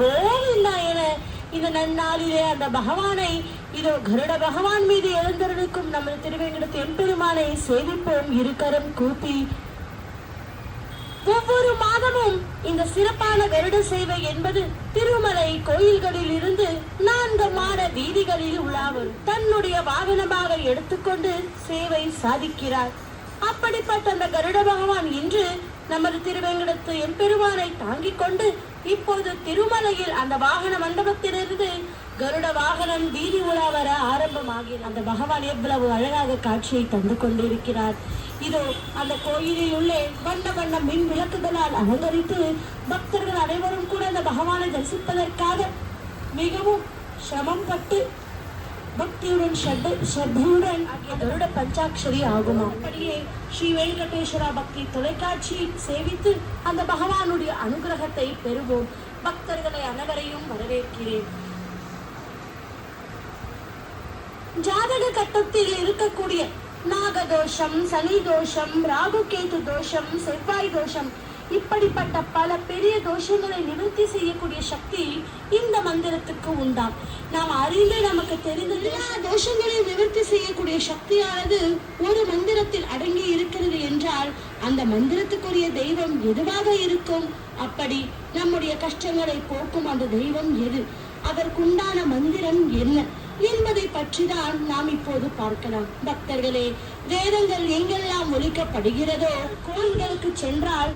கோவிந்தா என இந்த நன்னாளிலே அந்த பகவானை இதோ கருட பகவான் மீது எழுந்தருளுக்கும் நமது திருவேங்கடத்து எம்பெருமானை சேவிப்போம் இருக்கரம் கூப்பி ஒவ்வொரு மாதமும் இந்த சிறப்பான கருட சேவை என்பது திருமலை கோயில்களில் இருந்து நான்கு மாட வீதிகளில் உலாவும். தன்னுடைய வாகனமாக எடுத்துக்கொண்டு சேவை சாதிக்கிறார். அப்படிப்பட்ட அந்த கருட பகவான் இன்று நமது திருவேங்கடத்து எம்பெருமானை தாங்கிக் கொண்டு இப்போது திருமலையில் அந்த வாகன மண்டபத்திலிருந்து கருட வாகனம் வீதி உலா வர ஆரம்பமாகி அந்த பகவான் எவ்வளவு அழகாக காட்சியை தந்து கொண்டிருக்கிறார். இதோ அந்த கோயிலில் உள்ளே வண்ண வண்ண மின் விளக்குகளால் அலங்கரித்து பக்தர்கள் அனைவரும் கூட அந்த பகவானை தரிசிப்பதற்காக மிகவும் சிரமம் பட்டு பக்தியுடன் ஸ்ரத்த- ஸ்ரத்தையுடன் ஆகிய பஞ்சாட்சரி ஆகுமா? அப்படியே ஸ்ரீ வெங்கடேஸ்வரா பக்தி தொலைக்காட்சியை சேவித்து அந்த பகவானுடைய அனுகிரகத்தை பெறுவோம். பக்தர்களை அனைவரையும் வரவேற்கிறேன். ஜாதக கட்டத்தில் இருக்கக்கூடிய நாகதோஷம் சனி தோஷம் ராகு கேது தோஷம் செவ்வாய் தோஷம் இப்படிப்பட்ட பல பெரிய தோஷங்களை நிவர்த்தி செய்யக்கூடிய சக்தி இந்த மந்திரத்துக்கு உண்டாம். நாம் அறிந்து நமக்கு தெரிந்த எல்லா தோஷங்களை நிவர்த்தி செய்யக்கூடிய சக்தியானது ஒரு மந்திரத்தில் அடங்கி இருக்கிறது என்றால் அந்த மந்திரத்துக்குரிய தெய்வம் எதுவாக இருக்கும்? அப்படி நம்முடைய கஷ்டங்களை போக்கும் அந்த தெய்வம் எது? அதற்குண்டான மந்திரம் என்ன? என்பதை பற்றிதான் நாம் இப்போது பார்க்கலாம். பக்தர்களே வேதங்கள் எங்கெல்லாம் ஒழிக்கப்படுகிறதோ கோயில்களுக்கு சென்றால்